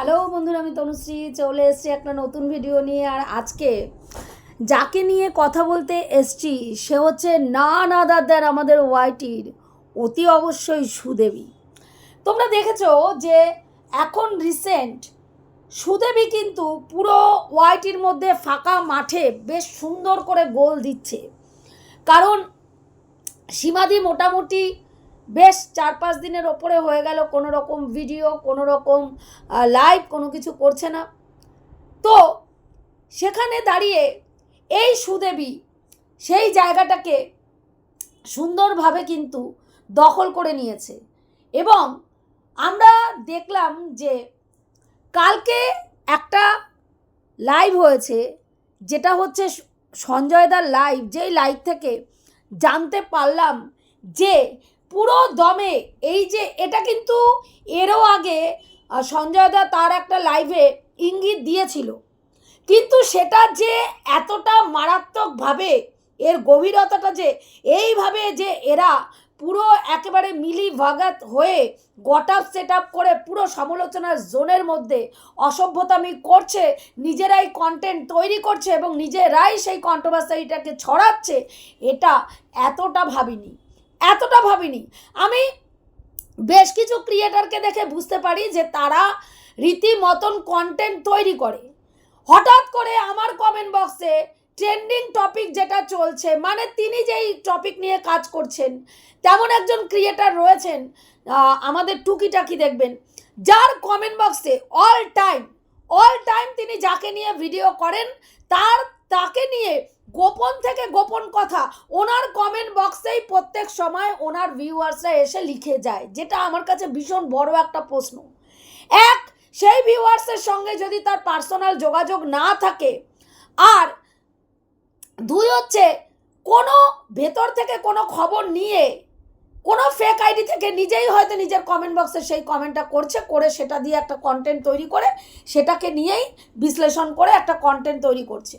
Hello বন্ধুরা, আমি তনুশ্রী চলে এসেছি একটা নতুন ভিডিও নিয়ে। আর আজকে যাকে নিয়ে কথা বলতে এসছি, সে হচ্ছে না না দাদার আমাদের ওয়াইটির অতি অবশ্যই সুদেবী। তোমরা দেখেছ যে এখন রিসেন্ট সুদেবী কিন্তু পুরো ওয়াইটির মধ্যে ফাঁকা মাঠে বেশ সুন্দর করে গোল দিচ্ছে। কারণ সীমাদি মোটামুটি বেশ চার পাঁচ দিনের ওপরে হয়ে গেল, কোনো রকম ভিডিও কোনো রকম লাইভ কোনো কিছু করছে না। তো সেখানে দাঁড়িয়ে এই সুদেবী সেই জায়গাটাকে সুন্দরভাবে কিন্তু দখল করে নিয়েছে এবং আমরা দেখলাম যে কালকে একটা লাইভ হয়েছে, যেটা হচ্ছে সঞ্জয় সঞ্জয়দার লাইভ যেই লাইভ থেকে জানতে পারলাম যে পুরো দমে। এই যে, এটা কিন্তু এরও আগে সঞ্জয় দা তার একটা লাইভে ইঙ্গিত দিয়েছিল। কিন্তু সেটা যে এতটা মারাত্মকভাবে, এর গভীরতাটা যে, এইভাবে যে এরা পুরো একেবারে মিলি ভাগাত হয়ে গটাপ সেট আপ করে পুরো সমালোচনার জোনের মধ্যে অসভ্যতামি করছে, নিজেরাই কন্টেন্ট তৈরি করছে এবং নিজেরাই সেই কন্ট্রোভার্সারিটাকে ছড়াচ্ছে, এটা এতটা ভাবিনি। এতটা ভাবিনি। আমি বেশ কিছু ক্রিয়েটারকে দেখে বুঝতে পারি যে তারা রীতিমতন কন্টেন্ট তৈরি করে। হঠাৎ করে আমার কমেন্ট বক্সে ট্রেন্ডিং টপিক যেটা চলছে মানে তিনি যেই টপিক নিয়ে কাজ করছেন, তেমন একজন ক্রিয়েটার রয়েছেন আমাদের টুকিটাকি দেখবেন, যার কমেন্ট বক্সে অল টাইম অল টাইম তিনি যাকে নিয়ে ভিডিও করেন, তার তাকে নিয়ে গোপন থেকে গোপন কথা ওনার কমেন্ট বক্সেই প্রত্যেক সময় ওনার ভিউয়ার্সরা এসে লিখে যায়, যেটা আমার কাছে ভীষণ বড় একটা প্রশ্ন। এক, সেই ভিউয়ার্সের সঙ্গে যদি তার পার্সোনাল যোগাযোগ না থাকে, আর দুই হচ্ছে কোনো ভেতর থেকে কোনো খবর নিয়ে, কোনো ফেক আইডি থেকে নিজেই হয়তো নিজের কমেন্ট বক্সে সেই কমেন্টটা করছে, করে সেটা দিয়ে একটা কন্টেন্ট তৈরি করে, সেটাকে নিয়েই বিশ্লেষণ করে একটা কন্টেন্ট তৈরি করছে।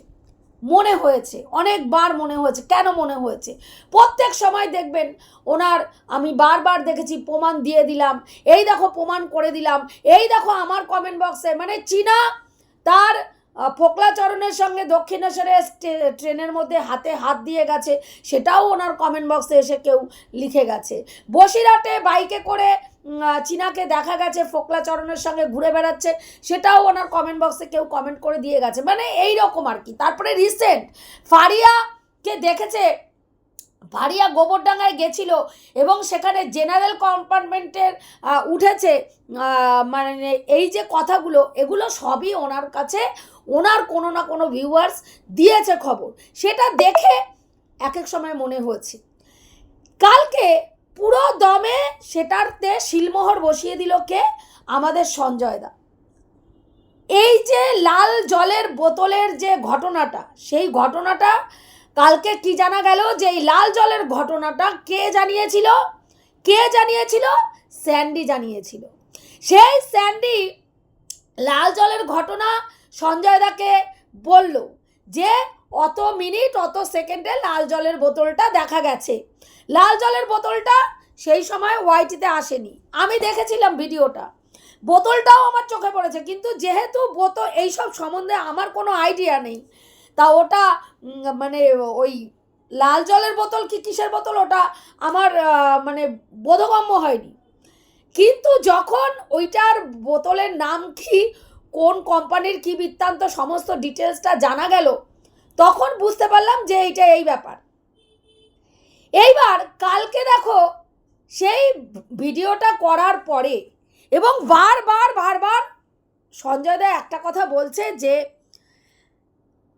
মনে হয়েছে, অনেকবার মনে হয়েছে। কেন মনে হয়েছে? প্রত্যেক সময় দেখবেন ওনার, আমি বারবার দেখেছি, প্রমাণ দিয়ে দিলাম, এই দেখো প্রমাণ করে দিলাম, এই দেখো আমার কমেন্ট বক্সে মানে চীনা তার ফোকলাচরণের সঙ্গে দক্ষিণেশ্বরে ট্রেনের মধ্যে হাতে হাত দিয়ে গেছে, সেটাও ওনার কমেন্ট বক্সে এসে কেউ লিখে গেছে। বসিরহাটে বাইকে করে চীনাকে দেখা গেছে, ফোকলাচরণের সঙ্গে ঘুরে বেড়াচ্ছে, সেটাও ওনার কমেন্ট বক্সে কেউ কমেন্ট করে দিয়ে গেছে। মানে এই রকম আর কি। তারপরে রিসেন্ট ফারিয়াকে দেখেছে, ফারিয়া গোবরডাঙ্গায় গেছিল এবং সেখানে জেনারেল কম্পার্টমেন্টের উঠেছে মানে এই যে কথাগুলো, এগুলো সবই ওনার কাছে ওনার কোনো না কোনো ভিউয়ার্স দিয়েছে খবর। সেটা দেখে এক এক সময় মনে হয়েছে। কালকে পুরো দমে সেটাতে শিলমোহর বসিয়ে দিল কে? আমাদের সঞ্জয় দা। এই যে লাল জলের বোতলের যে ঘটনাটা, সেই ঘটনাটা কালকে কি জানা গেল যে এই লাল জলের ঘটনাটা কে জানিয়েছিল? কে জানিয়েছিল? স্যান্ডি জানিয়েছিল। সেই স্যান্ডি লাল জলের ঘটনা সঞ্জয় দাকে বলল যে, অত মিনিট, অত সেকেন্ডে লাল জলের বোতলটা দেখা গেছে। লাল জলের বোতলটা সেই সময় ওয়াইটিতে আসেনি। আমি দেখেছিলাম ভিডিওটা। বোতলটাও আমার চোখে পড়েছে, কিন্তু যেহেতু বোতল, এইসব সম্বন্ধে আমার কোনো আইডিয়া নেই। তা ওটা মানে ওই লাল জলের বোতল কি কিসের বোতল? ওটা আমার মানে বোধগম্য হয়নি। কিন্তু যখন ওইটার বোতলের নাম কি কোন কোম্পানির কি বৃত্তান্ত সমস্ত ডিটেলসটা জানা গেল, তখন বুঝতে পারলাম যে এইটা এই ব্যাপার। এইবার কালকে দেখো, সেই ভিডিওটা করার পরে এবং বারবার বারবার সঞ্জয় দা একটা কথা বলছে যে,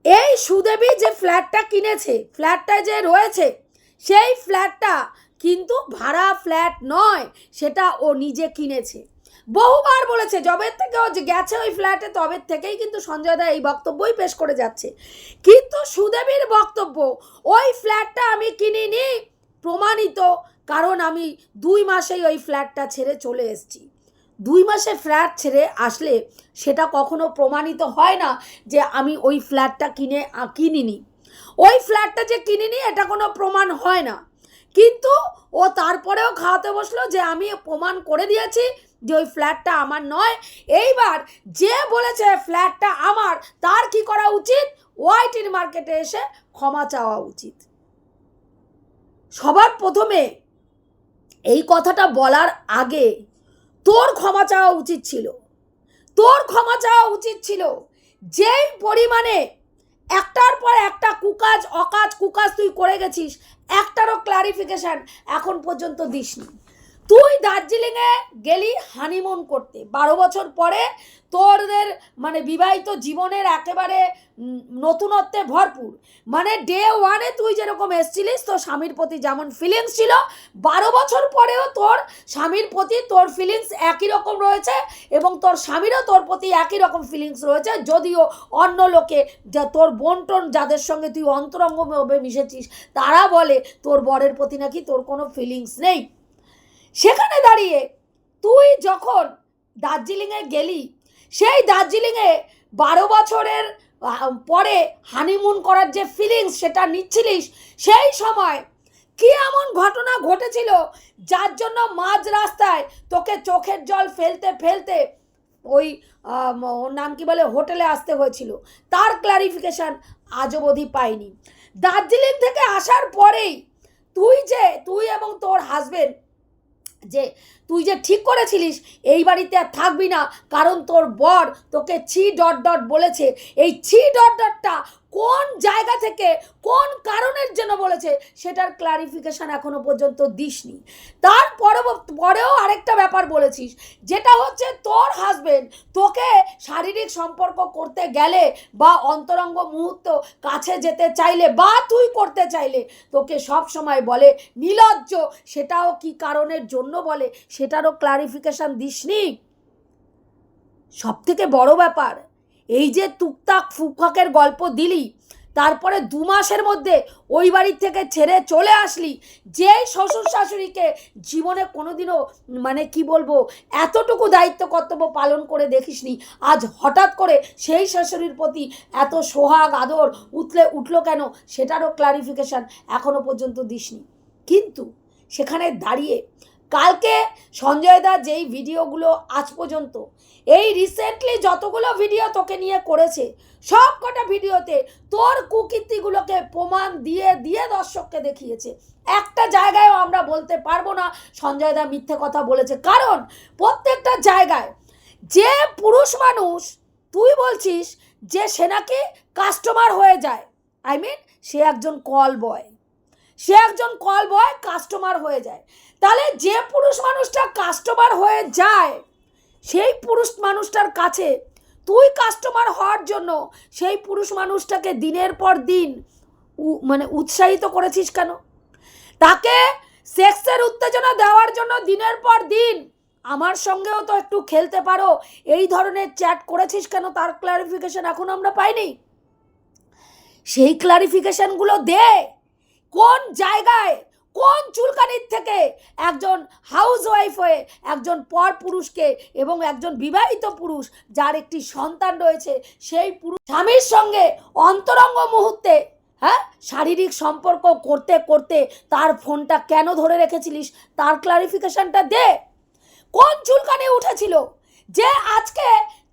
এই সুদেবী যে ফ্ল্যাটটা কিনেছে, ফ্ল্যাটটা যে রয়েছে, সেই ফ্ল্যাটটা কিন্তু ভাড়া ফ্ল্যাট নয়, সেটা ও নিজে কিনেছে। বহুবার বলেছে, যবের থেকে ও যে গেছে ওই ফ্ল্যাটে তবের থেকেই কিন্তু সঞ্জয় দা এই বক্তব্যই পেশ করে যাচ্ছে। কিন্তু সুদেবীর বক্তব্য, ওই ফ্ল্যাটটা আমি কিনিনি, প্রমাণিত কারণ আমি দুই মাসেই ওই ফ্ল্যাটটা ছেড়ে চলে এসেছি। দুই মাসে ফ্ল্যাট ছেড়ে আসলে সেটা কখনো প্রমাণিত হয় না যে আমি ওই ফ্ল্যাটটা কিনে কিনিনি। ওই ফ্ল্যাটটা যে কিনিনি, এটা কোনো প্রমাণ হয় না। কিন্তু ও তারপরেও খাওয়াতে বসল যে আমি প্রমাণ করে দিয়েছি যে ওই ফ্ল্যাটটা আমার নয়। এইবার যে বলেছে ফ্ল্যাটটা আমার, তার কি করা উচিত? ওয়াইটির মার্কেটে এসে ক্ষমা চাওয়া উচিত। সবার প্রথমে এই কথাটা বলার আগে তোর ক্ষমা চাওয়া উচিত ছিল। তোর ক্ষমা চাওয়া উচিত ছিল। যেই পরিমাণে একটার পর একটা কুকাজ অকাজ কুকাজ তুই করে গেছিস। একটারও ক্লারিফিকেশান এখন পর্যন্ত দিসনি। তুই দার্জিলিংয়ে গেলি হানিমুন করতে। বারো বছর পরে তোরদের মানে বিবাহিত জীবনের একেবারে নতুনত্বে ভরপুর। মানে ডে ওয়ানে তুই যেরকম এসছিলিস, তোর স্বামীর প্রতি যেমন ফিলিংস ছিল, বারো বছর পরেও তোর স্বামীর প্রতি তোর ফিলিংস একই রকম রয়েছে এবং তোর স্বামীরও তোর প্রতি একই রকম ফিলিংস রয়েছে, যদিও অন্য লোকে যা তোর বন্টন যাদের সঙ্গে তুই অন্তরঙ্গভাবে মিশেছিস, তারা বলে তোর বরের প্রতি নাকি তোর কোনো ফিলিংস নেই। সেখানে দাঁড়িয়ে তুই যখন দার্জিলিংয়ে গেলি, সেই দার্জিলিংয়ে বারো বছরের পরে হানিমুন করার যে ফিলিংস সেটা নিচ্ছিলিস, সেই সময় কি এমন ঘটনা ঘটেছিল যার জন্য মাঝ রাস্তায় তোকে চোখের জল ফেলতে ফেলতে ওই ওর নাম কি বলে, হোটেলে আসতে হয়েছিল? তার ক্লারিফিকেশান আজও অবধি পাইনি। দার্জিলিং থেকে আসার পরেই তুই যে, তুই এবং তোর হাজবেন্ড যে তুই যে ঠিক করেছিলিস, এই বাড়িতে আর থাকবি না। কারণ তোর বর তোকে ছি ডট ডট বলেছে। এই ছি ডট ডটটা কোন জায়গা থেকে কোন জন্য বলেছে, সেটার ক্লারিফিকেশান এখনও পর্যন্ত দিসনি। তার পরেও আরেকটা ব্যাপার বলেছিস, যেটা হচ্ছে তোর হাজবেন্ড তোকে শারীরিক সম্পর্ক করতে গেলে বা অন্তরঙ্গ মুহূর্ত কাছে যেতে চাইলে বা তুই করতে চাইলে তোকে সব সময় বলে, নিলজ্জ, সেটাও কি কারণের জন্য বলে, সেটারও ক্লারিফিকেশন দিসনি? সব থেকে বড় ব্যাপার, এই যে টুকটাক ফুকফাকের গল্প দিলি তারপরে দু মাসের মধ্যে ওই বাড়ির থেকে ছেড়ে চলে আসলি, যেই শ্বশুর শাশুড়িকে জীবনে কোনোদিনও মানে কি বলব, এতটুকু দায়িত্ব কর্তব্য পালন করে দেখিসনি, আজ হঠাৎ করে সেই শাশুড়ির প্রতি এত সোহাগ, আদর উঠলে উঠল কেন সেটারও ক্লারিফিকেশান এখনও পর্যন্ত দিসনি। কিন্তু সেখানে দাঁড়িয়ে কালকে সঞ্জয় দা যেই ভিডিওগুলো আজ পর্যন্ত, এই রিসেন্টলি যতগুলো ভিডিও তোকে নিয়ে করেছে, সব কটা ভিডিওতে তোর কুকীর্তিগুলোকে প্রমাণ দিয়ে দিয়ে দর্শককে দেখিয়েছে। একটা জায়গায়ও আমরা বলতে পারব না সঞ্জয় দা মিথ্যে কথা বলেছে। কারণ প্রত্যেকটা জায়গায় যে পুরুষ মানুষ, তুই বলছিস যে সে নাকি কাস্টমার হয়ে যায়। আই মিন সে একজন কল বয় সে একজন কল বয় কাস্টমার হয়ে যায়। তাহলে যে পুরুষ মানুষটা কাস্টমার হয়ে যায়, সেই পুরুষ মানুষটার কাছে তুই কাস্টমার হওয়ার জন্য সেই পুরুষ মানুষটাকে দিনের পর দিন মানে উৎসাহিত করেছিস কেন? তাকে সেক্সের উত্তেজনা দেওয়ার জন্য দিনের পর দিন আমার সঙ্গেও তো একটু খেলতে পারো, এই ধরনের চ্যাট করেছিস কেন? তার ক্লারিফিকেশান এখন আমরা পাইনি। সেই ক্লারিফিকেশানগুলো দে। কোন জায়গায়, কোন চুলকানির থেকে একজন হাউস ওয়াইফ হয়ে একজন পর পুরুষকে এবং একজন বিবাহিত পুরুষ যার একটি সন্তান রয়েছে, সেই পুরুষ স্বামীর সঙ্গে অন্তরঙ্গ মুহূর্তে হ্যাঁ শারীরিক সম্পর্ক করতে করতে তার ফোনটা কেন ধরে রেখেছিলিস? তার ক্লারিফিকেশনটা দে। কোন চুলকানি উঠেছিল? যে আজকে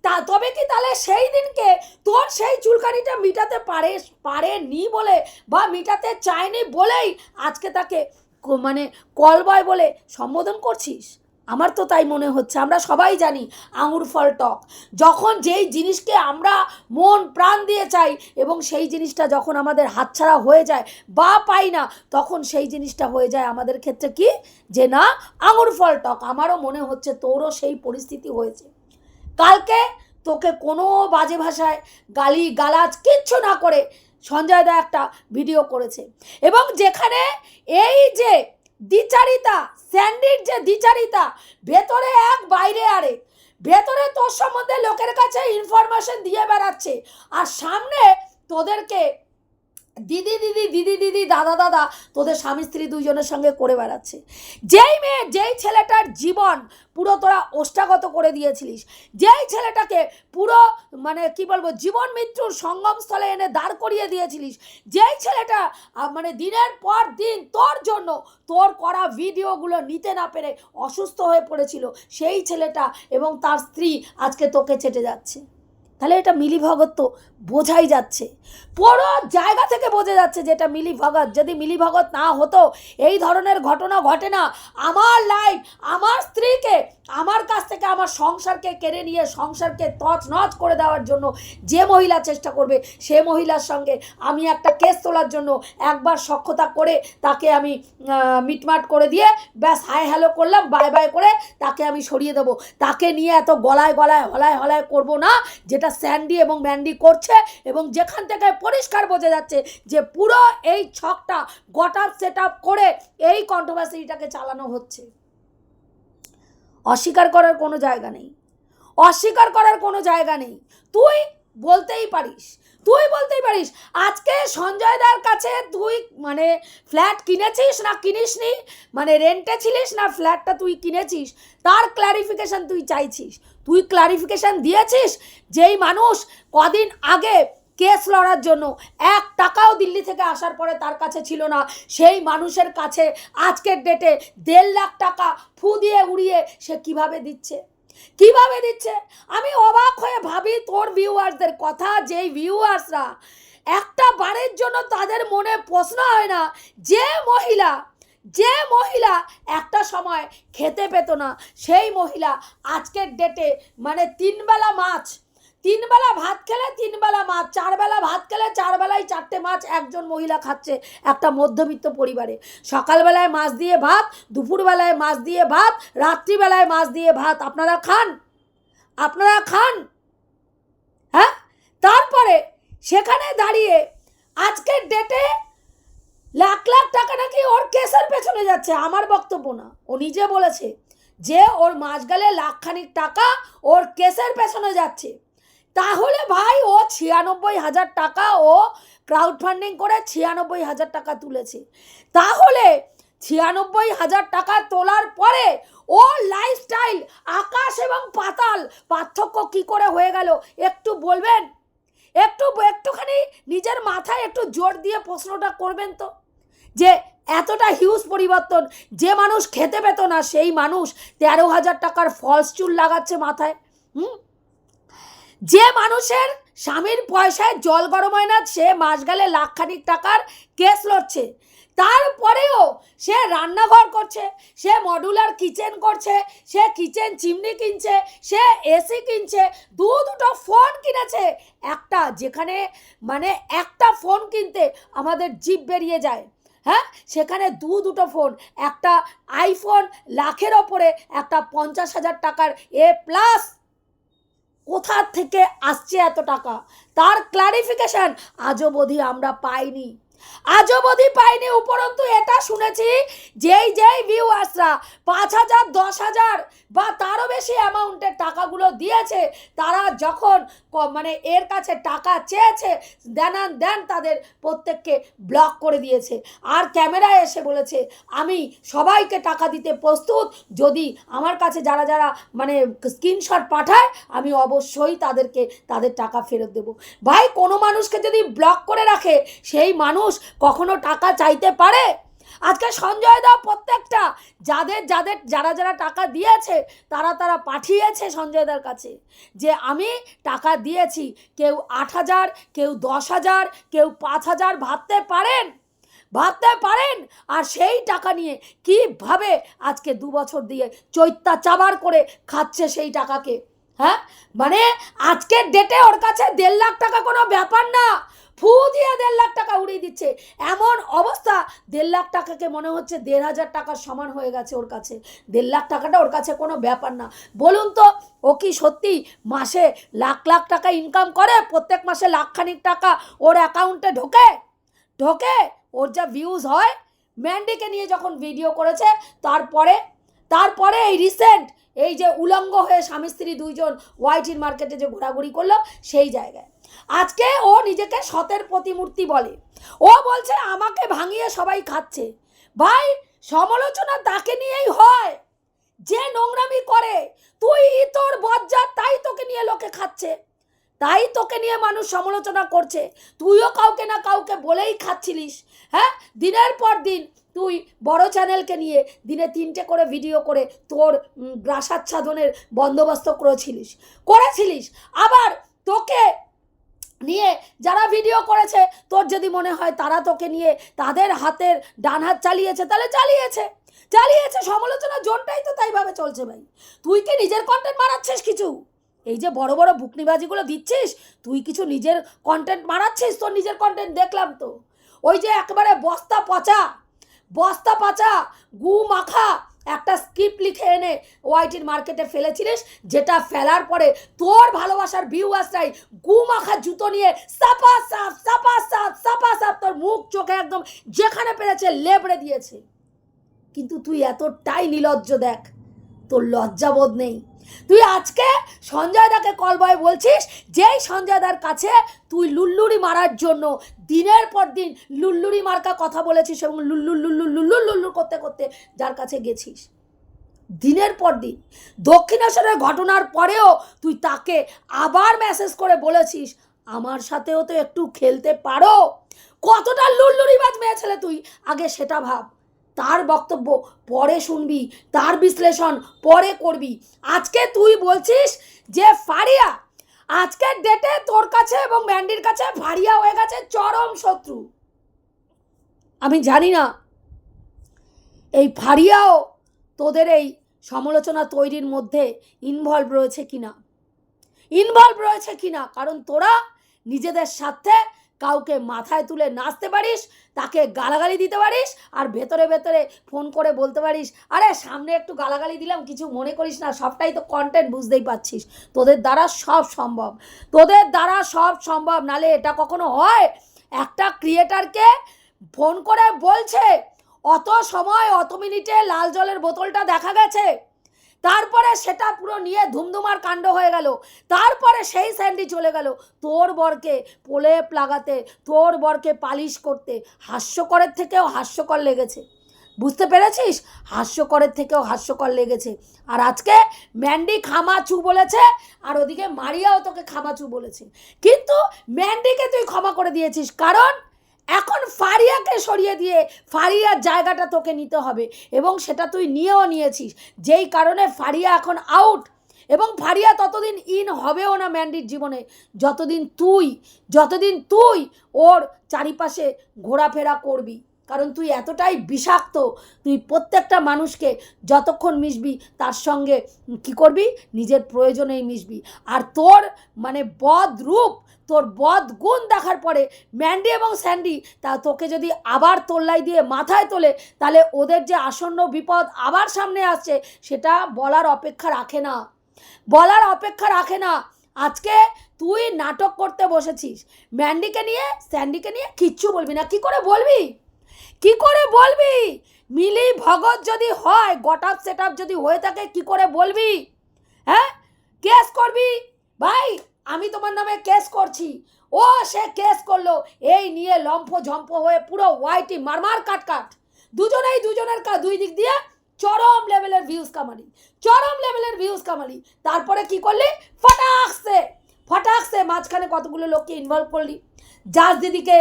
তা তবে কি তাহলে সেই দিনকে তোর সেই চুলকানিটা মিটাতে পারে, পারেনি বলে বা মিটাতে চায়নি বলেই আজকে তাকে মানে কল বয় বলে সম্বোধন করছিস? আমার তো তাই মনে হচ্ছে, আমরা সবাই জানি আঙুর ফল টক। যখন যেই জিনিসকে আমরা মন, প্রাণ দিয়ে চাই এবং সেই জিনিসটা যখন আমাদের হাতছাড়া হয়ে যায় বা পাই না, তখন সেই জিনিসটা হয়ে যায় আমাদের ক্ষেত্রে কি? যে না, আঙুর ফল টক। আমারও মনে হচ্ছে তোরও সেই পরিস্থিতি হয়েছে। কালকে তোকে কোনো বাজে ভাষায় গালি গালাজ কিচ্ছু না করে সঞ্জয় দা একটা ভিডিও করেছে। এবং যেখানে এই যে দ্বিচারিতা, স্যান্ডির যে দ্বিচারিতা, ভেতরে এক, বাইরে আরেক ভেতরে তোর সম্বন্ধে লোকের কাছে ইনফরমেশন দিয়ে বেড়াচ্ছে। আর সামনে তোদেরকে দিদি দিদি দিদি দিদি, দাদা দাদা, তোদের স্বামী, স্ত্রী দুইজনের সঙ্গে করে বেড়াচ্ছে। যেই মেয়ে, যেই ছেলেটার জীবন পুরো তোরা ওষ্ঠাগত করে দিয়েছিলিস, যেই ছেলেটাকে পুরো মানে কি বলব, জীবন মৃত্যুর সঙ্গমস্থলে এনে দাঁড় করিয়ে দিয়েছিলিস, যেই ছেলেটা মানে দিনের পর দিন তোর জন্য তোর করা ভিডিওগুলো নিতে না পেরে অসুস্থ হয়ে পড়েছিল, সেই ছেলেটা এবং তার স্ত্রী আজকে তোকে চেটে যাচ্ছে। তাহলে এটা মিলিভগত তো বোঝাই যাচ্ছে। পুরো জায়গা থেকে বোঝা যাচ্ছে যে এটা মিলিভগত যদি মিলিভগত না হতো, এই ধরনের ঘটনা ঘটে না। আমার লাইফ আমার স্ত্রীকে, আমার কাছ থেকে আমার সংসারকে কেড়ে নিয়ে সংসারকে তছ নচ করে দেওয়ার জন্য যে মহিলা চেষ্টা করবে, সে মহিলার সঙ্গে আমি একটা কেস তোলার জন্য একবার সক্ষতা করে তাকে আমি মিটমাট করে দিয়ে ব্যাস হাই হ্যালো করলাম, বাই বাই করে তাকে আমি সরিয়ে দেবো। তাকে নিয়ে এত গলায় গলায়, হলায় হলায় করব না, যেটা স্যান্ডি এবং ম্যান্ডি করছে এবং যেখান থেকে পরিষ্কার বোঝা যাচ্ছে যে পুরো এই ছকটা গটার সেট করে এই কন্ট্রোভার্সিটাকে চালানো হচ্ছে। অস্বীকার করার কোনো জায়গা নেই। অস্বীকার করার কোনো জায়গা নেই। তুই বলতেই পারিস তুই বলতেই পারিস। আজকে সঞ্জয় দার কাছে তুই মানে ফ্ল্যাট কিনেছিস না কিনিসনি? মানে রেন্টে ছিলিস না ফ্ল্যাটটা তুই কিনেছিস? তার ক্লারিফিকেশন তুই চাইছিস। তুই ক্লারিফিকেশন দিয়েছিস যেই মানুষ কদিন আগে কেস লড়ার জন্য এক টাকাও দিল্লি থেকে আসার পরে তার কাছে ছিল না। সেই মানুষের কাছে আজকের ডেটে দেড় লাখ টাকা ফু দিয়ে উড়িয়ে সে কীভাবে দিচ্ছে? কীভাবে দিচ্ছে? আমি অবাক হয়ে ভাবি তোর ভিউয়ার্সদের কথা, যেই ভিউয়ার্সরা একটা বারের জন্য তাদের মনে প্রশ্ন হয় না, যে মহিলা যে মহিলা একটা সময় খেতে পেত না, সেই মহিলা আজকের ডেটে মানে তিনবেলা মাছ, তিনবেলা ভাত খেলে তিনবেলা মাছ, চারবেলা ভাত খেলে চারবেলায় চারটে মাছ একজন মহিলা খাচ্ছে, একটা মধ্যবিত্ত পরিবারে। সকালবেলায় মাছ দিয়ে ভাত, দুপুরবেলায় মাছ দিয়ে ভাত, রাত্রিবেলায় মাছ দিয়ে ভাত। আপনারা খান? আপনারা খান? হ্যাঁ? তারপরে সেখানে দাঁড়িয়ে আজকের ডেটে লাখ লাখ টাকা নাকি ওর কেসের পেছনে যাচ্ছে, আমার বক্তব্য না। ও নিজে বলেছে যে ওর মাস গেলে লাখখানিক টাকা ওর কেসের পেছনে যাচ্ছে। তাহলে ভাই, ও ছিয়ানব্বই হাজার টাকা ও ক্রাউড ফান্ডিং করে ছিয়ানব্বই হাজার টাকা তুলেছে। তাহলে ছিয়ানব্বই হাজার টাকা তোলার পরে ও লাইফস্টাইল আকাশ এবং পাতাল পার্থক্য কি করে হয়ে গেল? একটু বলবেন? একটু, একটুখানি নিজের মাথায় একটু জোর দিয়ে প্রশ্নটা করবেন তো। যে এতটা হিউজ পরিবর্তন, যে মানুষ খেতে পেত না, সেই মানুষ তেরো হাজার টাকার ফলস চুল লাগাচ্ছে মাথায়। হুম? যে মানুষের স্বামীর পয়সায় জল গরম হয় না, সে মাস গেলে লাখখানিক টাকার কেস লড়ছে। তারপরেও সে রান্নাঘর করছে, সে মডুলার কিচেন করছে, সে কিচেন চিমনি কিনছে, সে এসি কিনছে, দু দুটো ফোন কিনেছে। একটা যেখানে মানে একটা ফোন কিনতে আমাদের জিপ বেরিয়ে যায়। হ্যাঁ? সেখানে দু দুটো ফোন একটা আইফোন লাখের ওপরে, একটা পঞ্চাশ হাজার টাকার এ প্লাস কোথা থেকে আসছে এত টাকা? তার ক্লারিফিকেশান আজও অবধি আমরা পাইনি। আজও অবধি পাইনি, উপরন্তু এটা শুনেছি, যেই যেই ভিউয়ার্সরা পাঁচ হাজার, দশ হাজার বা তারও বেশি অ্যামাউন্টের টাকাগুলো দিয়েছে, তারা যখন মানে এর কাছে টাকা চেয়েছে দেনান দেন তাদের প্রত্যেককে ব্লক করে দিয়েছে। আর ক্যামেরায় এসে বলেছে, আমি সবাইকে টাকা দিতে প্রস্তুত, যদি আমার কাছে যারা যারা মানে স্ক্রিনশট পাঠায়, আমি অবশ্যই তাদেরকে, তাদের টাকা ফেরত দেবো। ভাই, কোনো মানুষকে যদি ব্লক করে রাখে, সেই মানুষ কখনো টাকা চাইতে পারে? আজকে সঞ্জয় দা প্রত্যেকটা, যাদের যাদের যারা যারা টাকা দিয়েছে, তারা তারা পাঠিয়েছে সঞ্জয়দার কাছে। যে আমি টাকা দিয়েছি, কেউ আট হাজার, কেউ দশ হাজার, কেউ পাঁচ হাজার, ভাবতে পারেন? ভাবতে পারেন? আর সেই টাকা নিয়ে কীভাবে আজকে দু বছর দিয়ে চৈত্যা চাবার করে খাচ্ছে সেই টাকাকে? হ্যাঁ? মানে আজকের ডেটে ওর কাছে দেড় লাখ টাকা কোনো ব্যাপার না। ফু দিয়ে দেড় লাখ টাকা উড়িয়ে দিচ্ছে। এমন অবস্থা, দেড় লাখ টাকাকে মনে হচ্ছে দেড় হাজার টাকার সমান হয়ে গেছে ওর কাছে। দেড় লাখ টাকাটা ওর কাছে কোনো ব্যাপার না। বলুন তো, ও কি সত্যি মাসে লাখ লাখ টাকা ইনকাম করে? প্রত্যেক মাসে লাখখানিক টাকা ওর অ্যাকাউন্টে ঢোকে? ঢোকে? ওর যা ভিউজ হয়? ম্যান্ডিকে নিয়ে যখন ভিডিও করেছে, তারপরে তারপরে এই রিসেন্ট এই যে উলঙ্গ হয়ে স্বামী স্ত্রী দুইজন ওয়াইটির মার্কেটে যে ঘোরাঘুরি করল, সেই জায়গায়। আজকে ও নিজেকে সতের প্রতিমূর্তি বলে। ও বলছে, আমাকে ভাঙিয়ে সবাই খাচ্ছে। ভাই, সমালোচনা তাকে নিয়েই হয়। যে নোংরামি করে, তুই তোর বজ্জা, তাই তোকে নিয়ে লোকে খাচ্ছে। তাই তোকে নিয়ে মানুষ সমালোচনা করছে। তুইও কাউকে না কাউকে বলেই খাচ্ছিলিস হ্যাঁ? দিনের পর দিন তুই বড় চ্যানেলকে নিয়ে দিনে তিনটে করে ভিডিও করে তোর গ্রাসাচ্ছাদনের বন্দোবস্ত করেছিলিস করেছিলিস। আবার তোকে নিয়ে যারা ভিডিও করেছে, তোর যদি মনে হয় তারা তোকে নিয়ে তাদের হাতের ডান হাত চালিয়েছে, তাহলে চালিয়েছে। চালিয়েছে, সমালোচনা জোনটাই তো তাইভাবে চলছে ভাই। তুই কি নিজের কন্টেন্ট মারাচ্ছিস কিছু? এই যে বড় বড় বুকনিবাজিগুলো দিচ্ছিস, তুই কিছু নিজের কন্টেন্ট মারাচ্ছিস তোর নিজের কন্টেন্ট দেখলাম তো। ওই যে একবারে বস্তা পচা বস্তা পচা, গু মাখা একটা স্ক্রিপ্ট লিখে এনে ওয়াইটির মার্কেটে ফেলেছিলিস, যেটা ফেলার পরে তোর ভালোবাসার ভিউয়ার্সরাই গু মাখা জুতো নিয়ে সাপা সাপ সাপা সাপ সাপা সাপ তোর মুখ, চোখে একদম যেখানে পেরেছে লেবড়ে দিয়েছে। কিন্তু তুই এতটাই নিলজ্জ দেখ, তোর লজ্জাবোধ নেই। তুই আজকে সঞ্জয় দাকে কল বয় বলছিস, যেই সঞ্জয় দার কাছে তুই লুল্লুরি মারার জন্য দিনের পর দিন লুল্লুরি মার্কা কথা বলেছিস এবং লুল্লু লুল্লু লুল্লু লুল্লু করতে করতে যার কাছে গেছিস। দিনের পর দিন। দক্ষিণেশ্বরের ঘটনার পরেও তুই তাকে আবার মেসেজ করে বলেছিস, আমার সাথেও তো একটু খেলতে পারো। কতটা লুল্লুরিবাজ মেয়ে ছেলে তুই? আগে সেটা ভাব। তার বক্তব্য পরে শুনবি, তার বিশ্লেষণ পরে করবি। আজকে তুই বলছিস যে, ফারিয়া, আজকের ডেটে তোর কাছে এবং ব্যান্ডির কাছে ফারিয়া হয়ে গেছে চরম শত্রু। আমি জানি না, এই ফারিয়াও তোদের এই সমালোচনা তৈরির মধ্যে ইনভলভ রয়েছে কিনা। ইনভলভ রয়েছে কিনা, কারণ তোরা নিজেদের স্বার্থে কাউকে মাথায় তুলে নাচতে পারিস, তাকে গালাগালি দিতে পারিস, আর ভেতরে ভেতরে ফোন করে বলতে পারিস, আরে সামনে একটু গালাগালি দিলাম, কিছু মনে করিস না, সবটাই তো কন্টেন্ট বুঝতেই পারছিস। তোদের দ্বারা সব সম্ভব। তোদের দ্বারা সব সম্ভব, নালে এটা কখনো হয়? একটা ক্রিয়েটারকে ফোন করে বলছে, অত সময়, অত মিনিটে লাল জলের বোতলটা দেখা গেছে। তারপরে সেটা পুরো নিয়ে ধুমধুমার কাণ্ড হয়ে গেল। তারপরে সেই স্যান্ডি চলে গেল তোর বরকে প্রলেপ লাগাতে, তোর বরকে পালিশ করতে। হাস্যকরের থেকেও হাস্যকর লেগেছে। বুঝতে পেরেছিস? হাস্যকরের থেকেও হাস্যকর লেগেছে। আর আজকে ম্যান্ডি খামাচু বলেছে, আর ওদিকে মারিয়াও তোকে খামাচু বলেছে। কিন্তু ম্যান্ডিকে তুই ক্ষমা করে দিয়েছিস। কারণ এখন ফারিয়াকে সরিয়ে দিয়ে ফারিয়ার জায়গাটা তোকে নিতে হবে এবং সেটা তুই নিয়েও নিয়েছিস। যেই কারণে ফারিয়া এখন আউট এবং ফারিয়া ততদিন ইন হবেও না ম্যান্ডির জীবনে। যতদিন তুই যতদিন তুই ওর চারিপাশে ঘোরাফেরা করবি, কারণ তুই এতটাই বিষাক্ত, তুই প্রত্যেকটা মানুষকে যতক্ষণ মিশবি তার সঙ্গে কি করবি? নিজের প্রয়োজনেই মিশবি। আর তোর মানে বদ রূপ তোর বদ গুণ দেখার পরে ম্যান্ডি এবং স্যান্ডি, তা তোকে যদি আবার তোল্লাই দিয়ে মাথায় তোলে, তাহলে ওদের যে আসন্ন বিপদ আবার সামনে আসছে, সেটা বলার অপেক্ষা রাখে না। বলার অপেক্ষা রাখে না। আজকে তুই নাটক করতে বসেছিস। ম্যান্ডিকে নিয়ে, স্যান্ডিকে নিয়ে কিচ্ছু বলবি না। কি করে বলবি? কি করে বলবি? মিলি ভগত যদি হয়, গট আপ সেট যদি হয়ে থাকে, কি করে বলবি? হ্যাঁ? কেস করবি? ভাই আমি তোমার নামে কেস করছি। ও, সে কেস করল। এই নিয়ে লম্ফ ঝম্প হয়ে পুরো ওয়াইটি মারমার কাট কাট দুজনেই দুজনের কা দুই দিক দিয়ে চরম লেভেলের ভিউজ কামালি। চরম লেভেলের ভিউজ কামালি। তারপরে কি করলি? ফটাকসে ফটাকসে মাঝখানে কতগুলো লোককে ইনভলভ করলি? জাজ দিদিকে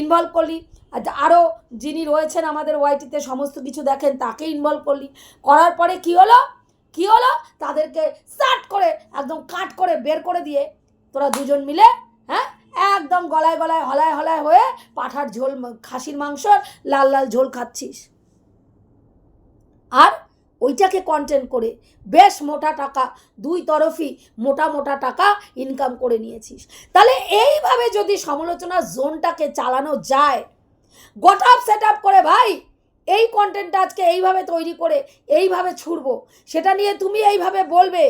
ইনভলভ করলি। আরও যিনি রয়েছেন আমাদের ওয়াইটিতে সমস্ত কিছু দেখেন তাকে ইনভলভ করলি। করার পরে কি হলো? কি হলো? তাদেরকে সাট করে, একদম কাট করে বের করে দিয়ে তোরা দুজন মিলে হ্যাঁ একদম গলায় গলায়, হলায় হলায় হয়ে পাঠার ঝোল, খাসির মাংস, লাল লাল ঝোল খাচ্ছিস। আর ওইটাকে কন্টেন্ট করে বেশ মোটা টাকা, দুই তরফই মোটা মোটা টাকা ইনকাম করে নিয়েছিস। তাহলে এইভাবে যদি সমালোচনা জোনটাকে চালানো যায়, গোট আপ সেট আপ করে ভাই, এই কন্টেন্টটা আজকে এইভাবে তৈরি করে, এইভাবে ছুড়বো, সেটা নিয়ে তুমি এইভাবে বলবে।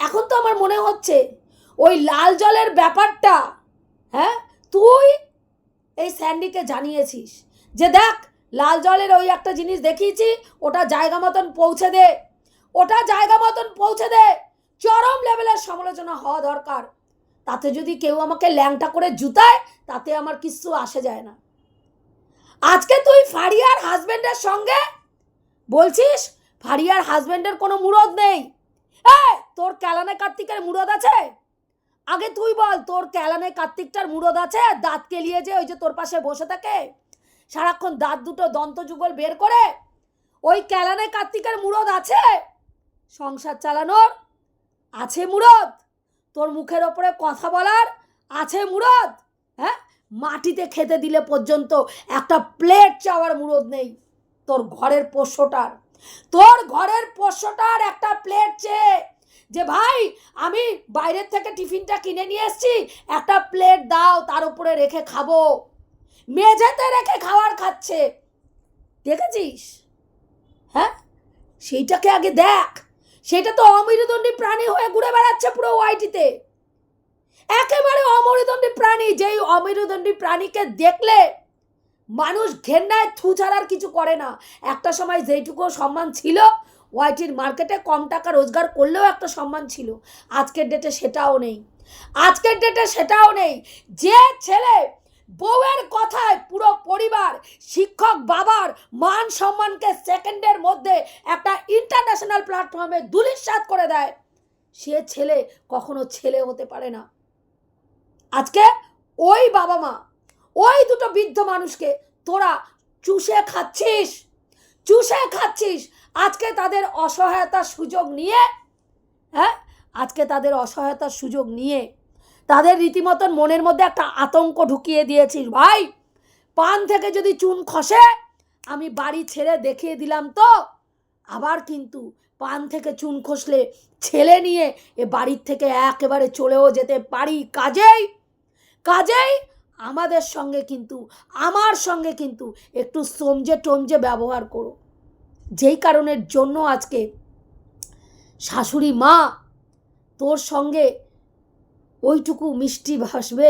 এখন তো আমার মনে হচ্ছে ওই লাল জলের ব্যাপারটা হ্যাঁ? তুই এই স্যান্ডিকে জানিয়েছিস যে দেখ, লাল জলের ওই একটা জিনিস দেখিয়েছি, ওটা জায়গা মতন পৌঁছে দে। ওটা জায়গা মতন পৌঁছে দে। চরম লেভেলের সমালোচনা হওয়া দরকার। তাতে যদি কেউ আমাকে ল্যাংটা করে জুতায়, তাতে আমার কিচ্ছু আসে যায় না। আজকে তুই ফারিয়ার হাজবেন্ডের সঙ্গে বলছিস, ফারিয়ার হাজবেন্ডের কোনো মুরদ নেই? তোর ক্যালানে কার্তিকের মুরদ আছে? আগে তুই বল, তোর ক্যালানে কার্তিকটার মুরদ আছে? দাঁত কেলিয়ে যে ওই যে তোর পাশে বসে থাকে? সারাক্ষণ দাঁত দুটো দন্তযুগল বের করে? ওই ক্যালানে কার্তিকের মুরদ আছে? সংসার চালানোর? আছে মুরদ? তোর মুখের ওপরে কথা বলার? আছে মুরদ? হ্যাঁ? মাটিতে খেতে দিলে পর্যন্ত একটা প্লেট চাওয়ার মুরদ নেই। তোর ঘরের পোষ্যটার। তোর ঘরের পোষ্যটার একটা প্লেট চেয়ে যে, ভাই, আমি বাইরের থেকে টিফিনটা কিনে নিয়ে এসেছি, একটা প্লেট দাও, তার উপরে রেখে খাব। মেঝেতে রেখে খাবার খাচ্ছে। দেখেছিস? হ্যাঁ? সেইটাকে আগে দেখ। সেটা তো অমেরুদণ্ডী প্রাণী হয়ে ঘুরে বেড়াচ্ছে পুরো ওয়াইটিতে। একেবারে অমেরুদণ্ডী প্রাণী, যেই অমেরুদণ্ডী প্রাণীকে দেখলে মানুষ ঘেন্নায় থু ছাড়ার কিছু করে না। একটা সময় যেইটুকু সম্মান ছিল ওয়াইটির মার্কেটে কম টাকা রোজগার করলেও একটা সম্মান ছিল। আজকের ডেটে সেটাও নেই। আজকের ডেটে সেটাও নেই। যে ছেলে বউয়ের কথায় পুরো পরিবার, শিক্ষক বাবার মান সম্মানকে সেকেন্ডের মধ্যে একটা ইন্টারন্যাশনাল প্ল্যাটফর্মে দুলিশ্বাত করে দেয়, সে ছেলে কখনো ছেলে হতে পারে না। আজকে ওই বাবা মা, ওই দুটো বৃদ্ধ মানুষকে তোরা চুষে খাচ্ছিস চুষে খাচ্ছিস আজকে তাদের অসহায়তার সুযোগ নিয়ে হ্যাঁ? আজকে তাদের অসহায়তার সুযোগ নিয়ে তাদের রীতিমতন মনের মধ্যে একটা আতঙ্ক ঢুকিয়ে দিয়েছিস ভাই। পান থেকে যদি চুন খসে, আমি বাড়ি ছেড়ে দেখিয়ে দিলাম তো। আবার কিন্তু পান থেকে চুন খসলে ছেলে নিয়ে এ বাড়ির থেকে একেবারে চলেও যেতে পারি। কাজেই কাজেই আমাদের সঙ্গে কিন্তু, আমার সঙ্গে কিন্তু একটু সমঝে টমজে ব্যবহার করো। যেই কারণের জন্য আজকে শাশুড়ি মা তোর সঙ্গে ওইটুকু মিষ্টি ভাসবে,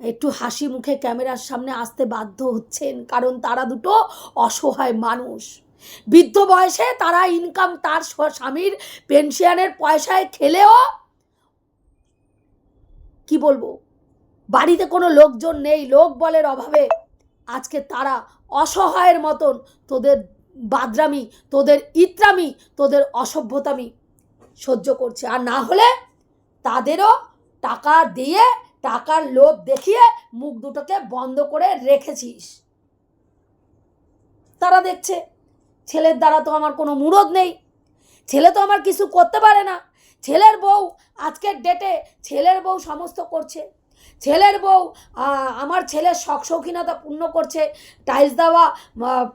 একটু হাসি মুখে ক্যামেরার সামনে আসতে বাধ্য হচ্ছেন, কারণ তারা দুটো অসহায় মানুষ। বৃদ্ধ বয়সে তারা ইনকাম তার স্বামীর পেনশনের পয়সায় খেলেও কি বলব, বাড়িতে কোনো লোকজন নেই, লোক বলের অভাবে আজকে তারা অসহায়ের মতন তোদের বাদরামি, তোদের ইত্রামি, তোদের অসভ্যতামি সহ্য করছে। আর না হলে তাদেরও টাকা দিয়ে, টাকার লোভ দেখিয়ে মুখ দুটোকে বন্ধ করে রেখেছিস। তারা দেখছে, ছেলের দ্বারা তো আমার কোনো মুরদ নেই। ছেলে তো আমার কিছু করতে পারে না। ছেলের বউ আজকের ডেটে ছেলের বউ সমস্ত করছে। ছেলের বউ আমার ছেলের শখ শৌখিনতা পূর্ণ করছে টাইলস দেওয়া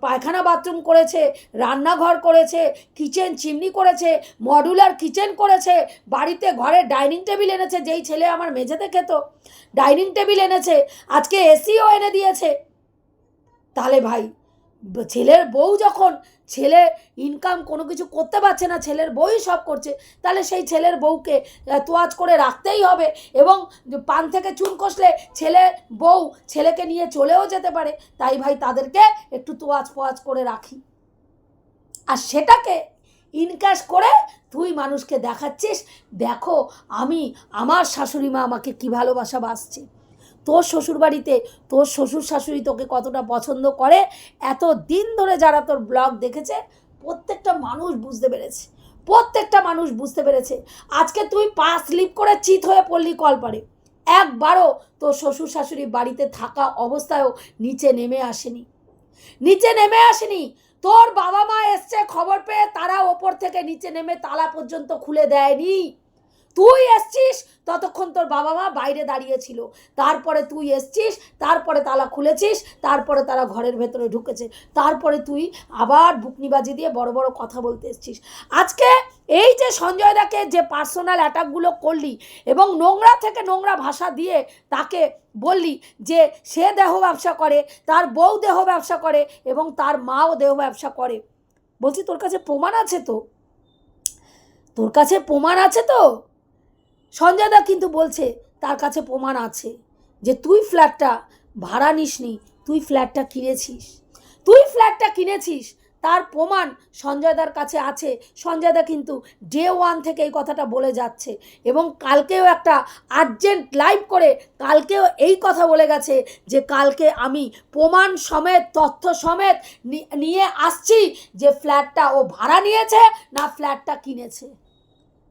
পায়খানা বাথরুম করেছে, রান্নাঘর করেছে কিচেন চিমনি করেছে মডুলার কিচেন করেছে, বাড়িতে ঘরে ডাইনিং টেবিল এনেছে, যেই ছেলে আমার মেঝেতে খেত ডাইনিং টেবিল এনেছে, আজকে এসিও এনে দিয়েছে। তাহলে ভাই ছেলের বউ যখন ছেলে ইনকাম কোনো কিছু করতে পারছে না, ছেলের বউই সব করছে, তাহলে সেই ছেলের বউকে তোয়াজ করে রাখতেই হবে এবং পান থেকে চুন কষলে ছেলে বউ ছেলেকে নিয়ে চলেও যেতে পারে। তাই ভাই তাদেরকে একটু তোয়াজ ফোয়াজ করে রাখি। আর সেটাকে ইনক্যাশ করে তুই মানুষকে দেখাচ্ছিস, দেখো আমি, আমার শাশুড়ি মা আমাকে কী ভালোবাসা বাসছে। তোর শ্বশুরবাড়িতে তোর শ্বশুর শাশুড়ি তোকে কতটা পছন্দ করে? এত দিন ধরে যারা তোর ব্লগ দেখেছে, প্রত্যেকটা মানুষ বুঝতে পেরেছে। প্রত্যেকটা মানুষ বুঝতে পেরেছে। আজকে তুই পা স্লিপ করে চিত হয়ে পড়লি কলপারে একবারও তোর শ্বশুর শাশুড়ি বাড়িতে থাকা অবস্থায়ও নিচে নেমে আসেনি। নিচে নেমে আসেনি। তোর বাবা মা এসছে খবর পেয়ে তারা ওপর থেকে নিচে নেমে তালা পর্যন্ত খুলে দেয়নি। তুই এসছিস? ততক্ষণ তোর বাবা মা বাইরে দাঁড়িয়েছিল তারপরে তুই এসছিস, তারপরে তালা খুলেছিস, তারপরে তারা ঘরের ভেতরে ঢুকেছে। তারপরে তুই আবার বুকনিবাজি দিয়ে বড় বড় কথা বলতে এসছিস। আজকে এই যে সঞ্জয় দাকে যে পার্সোনাল অ্যাটাকগুলো করলি এবং নোংরা থেকে নোংরা ভাষা দিয়ে তাকে বললি যে সে দেহ ব্যবসা করে, তার বউ দেহ ব্যবসা করে এবং তার মাও দেহ ব্যবসা করে। বলছি তোর কাছে প্রমাণ আছে তো? তোর কাছে প্রমাণ আছে তো? সঞ্জয় দা কিন্তু বলছে, তার কাছে প্রমাণ আছে যে তুই ফ্ল্যাটটা ভাড়া নিসনি, তুই ফ্ল্যাটটা কিনেছিস। তুই ফ্ল্যাটটা কিনেছিস, তার প্রমাণ সঞ্জয়দার কাছে আছে। সঞ্জয়দা কিন্তু ডে ওয়ান থেকে এই কথাটা বলে যাচ্ছে এবং কালকেও একটা আর্জেন্ট লাইভ করে কালকেও এই কথা বলে গেছে যে কালকে আমি প্রমাণ সমেত, তথ্য সমেত নিয়ে আসছি যে ফ্ল্যাটটা ও ভাড়া নিয়েছে না ফ্ল্যাটটা কিনেছে।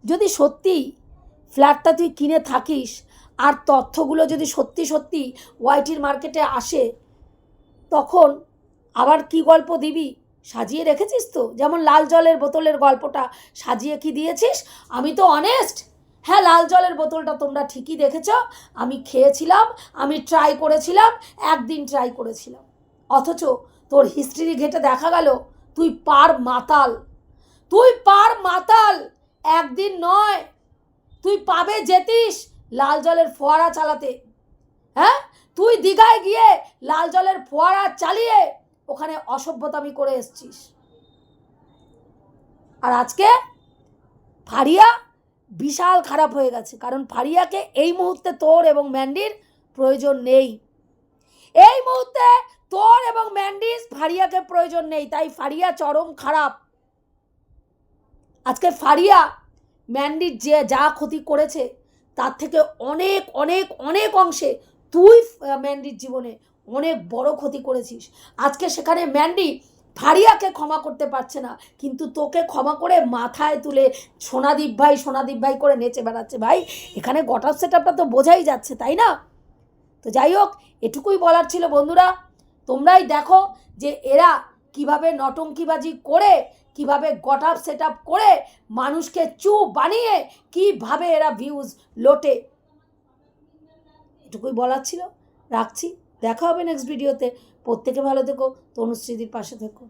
যদি সত্যি ফ্ল্যাটটা তুই কিনে থাকিস আর তথ্যগুলো যদি সত্যি সত্যি ওয়াইটির মার্কেটে আসে, তখন আবার কি গল্প দিবি? সাজিয়ে রেখেছিস তো? যেমন লাল জলের বোতলের গল্পটা সাজিয়ে কি দিয়েছিস? আমি তো অনেস্ট হ্যাঁ লাল জলের বোতলটা তোমরা ঠিকই দেখেছ। আমি খেয়েছিলাম, আমি ট্রাই করেছিলাম, একদিন ট্রাই করেছিলাম। অথচ তোর হিস্ট্রি ঘেটে দেখা গেল, তুই পার মাতাল। তুই পার মাতাল! একদিন নয় তুই পাবে যেতিস লাল জলের ফোয়ারা চালাতে। হ্যাঁ? তুই দীঘায় গিয়ে লাল জলের ফোয়ারা চালিয়ে ওখানে অসভ্যতামি করে এসছিস। আর আজকে ফারিয়া বিশাল খারাপ হয়ে গেছে, কারণ ফারিয়াকে এই মুহূর্তে তোর এবং ম্যান্ডির প্রয়োজন নেই। এই মুহূর্তে তোর এবং ম্যান্ডিস ফারিয়াকে প্রয়োজন নেই, তাই ফারিয়া চরম খারাপ। আজকে ফারিয়া ম্যান্ডির যে যা ক্ষতি করেছে, তার থেকে অনেক অনেক অনেক অংশে তুই ম্যান্ডির জীবনে অনেক বড় ক্ষতি করেছিস। আজকে সেখানে ম্যান্ডি ফারিয়াকে ক্ষমা করতে পারছে না, কিন্তু তোকে ক্ষমা করে মাথায় তুলে সোনাদীপ ভাই সোনাদীপ ভাই করে নেচে বেড়াচ্ছে ভাই। এখানে গটার সেট আপটা তো বোঝাই যাচ্ছে, তাই না? তো যাই হোক, এটুকুই বলার ছিল বন্ধুরা। তোমরাই দেখো যে এরা কীভাবে নটঙ্কিবাজি করে কীভাবে গট আপ সেট আপ করে মানুষকে চু বানিয়ে কীভাবে এরা ভিউজ লোটে। এটুকুই বলার ছিল। রাখছি। দেখা হবে নেক্সট ভিডিওতে প্রত্যেকে ভালো থেকো। তনুশ্রীদির পাশে থেকো।